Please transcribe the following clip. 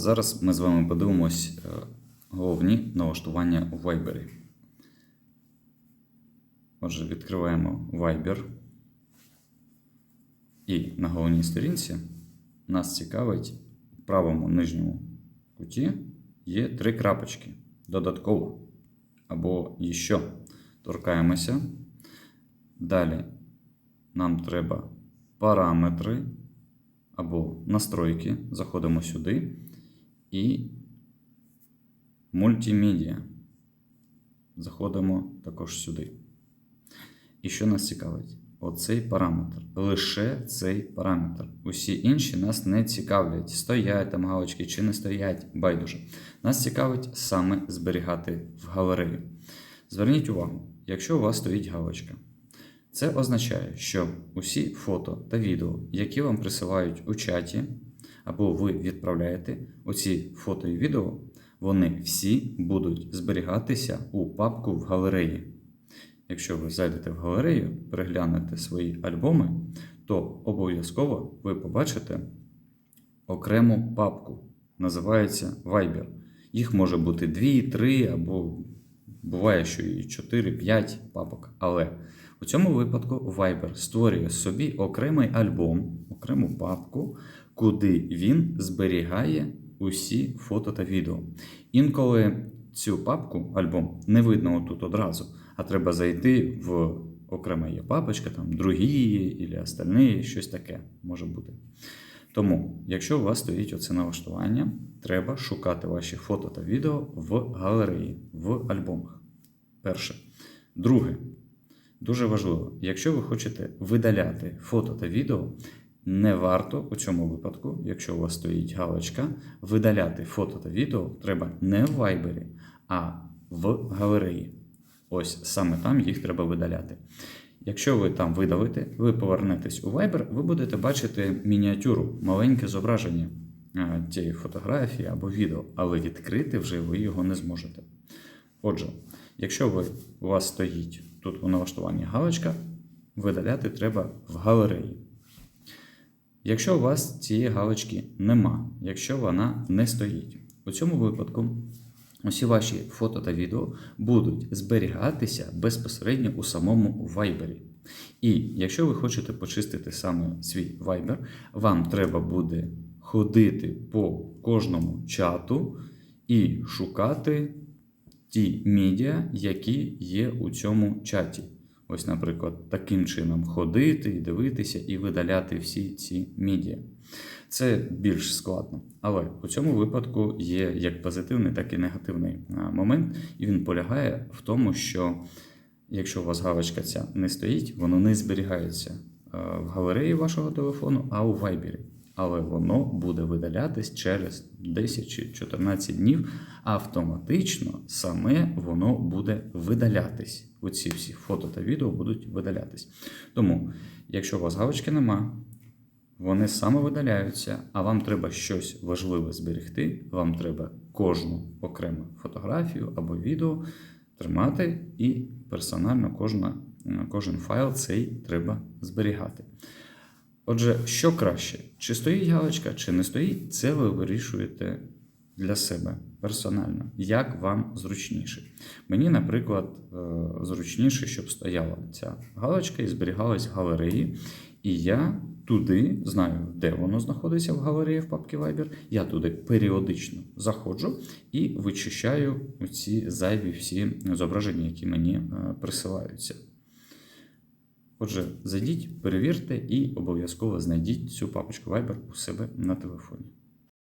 Зараз ми з вами подивимось е, головні налаштування у Viber. Отже, відкриваємо Viber. І на головній сторінці нас цікавить в правому нижньому куті є три крапочки. Додатково або «Іще». Торкаємося. Далі нам треба параметри або настройки. Заходимо сюди і мультимедіа. Заходимо також сюди. І що нас цікавить? Оцей параметр. Лише цей параметр. Усі інші нас не цікавлять. Стоять там галочки чи не стоять, байдуже. Нас цікавить саме зберігати в галерею. Зверніть увагу, якщо у вас стоїть галочка, це означає, що усі фото та відео, які вам присилають у чаті, або ви відправляєте оці фото і відео, вони всі будуть зберігатися у папку в галереї. Якщо ви зайдете в галерею, переглянете свої альбоми, то обов'язково ви побачите окрему папку. Називається Viber. Їх може бути 2, 3 або буває, що і 4-5 папок. Але у цьому випадку Viber створює собі окремий альбом, окрему папку, куди він зберігає усі фото та відео. Інколи цю папку, альбом, не видно отут одразу, а треба зайти в окрема є папочка, там другі, або остальні, щось таке може бути. Тому, якщо у вас стоїть оце налаштування, треба шукати ваші фото та відео в галереї, в альбомах. Перше. Друге, дуже важливо, якщо ви хочете видаляти фото та відео, не варто у цьому випадку, якщо у вас стоїть галочка, видаляти фото та відео треба не в Viber, а в галереї. Ось саме там їх треба видаляти. Якщо ви там видалите, ви повернетесь у Viber, ви будете бачити мініатюру, маленьке зображення цієї фотографії або відео, але відкрити вже ви його не зможете. Отже, якщо ви, у вас стоїть тут у налаштуванні галочка, видаляти треба в галереї. Якщо у вас цієї галочки нема, якщо вона не стоїть, у цьому випадку усі ваші фото та відео будуть зберігатися безпосередньо у самому Viber. І якщо ви хочете почистити саме свій Viber, вам треба буде ходити по кожному чату і шукати ті медіа, які є у цьому чаті. Ось, наприклад, таким чином ходити, дивитися і видаляти всі ці медіа. Це більш складно. Але у цьому випадку є як позитивний, так і негативний момент, і він полягає в тому, що якщо у вас галочка ця не стоїть, воно не зберігається в галереї вашого телефону, а у вайбері. Але воно буде видалятись через 10 чи 14 днів. Автоматично саме воно буде видалятись. Оці всі фото та відео будуть видалятись. Тому, якщо у вас галочки нема, вони саме видаляються, а вам треба щось важливе зберегти. Вам треба кожну окрему фотографію або відео тримати, і персонально кожна, кожен файл цей треба зберігати. Отже, що краще, чи стоїть галочка, чи не стоїть, це ви вирішуєте для себе персонально, як вам зручніше. Мені, наприклад, зручніше, щоб стояла ця галочка і зберігалась в галереї. І я туди знаю, де воно знаходиться в галереї в папці Viber. Я туди періодично заходжу і вичищаю ці зайві всі зображення, які мені присилаються. Отже, зайдіть, перевірте і обов'язково знайдіть цю папочку Viber у себе на телефоні.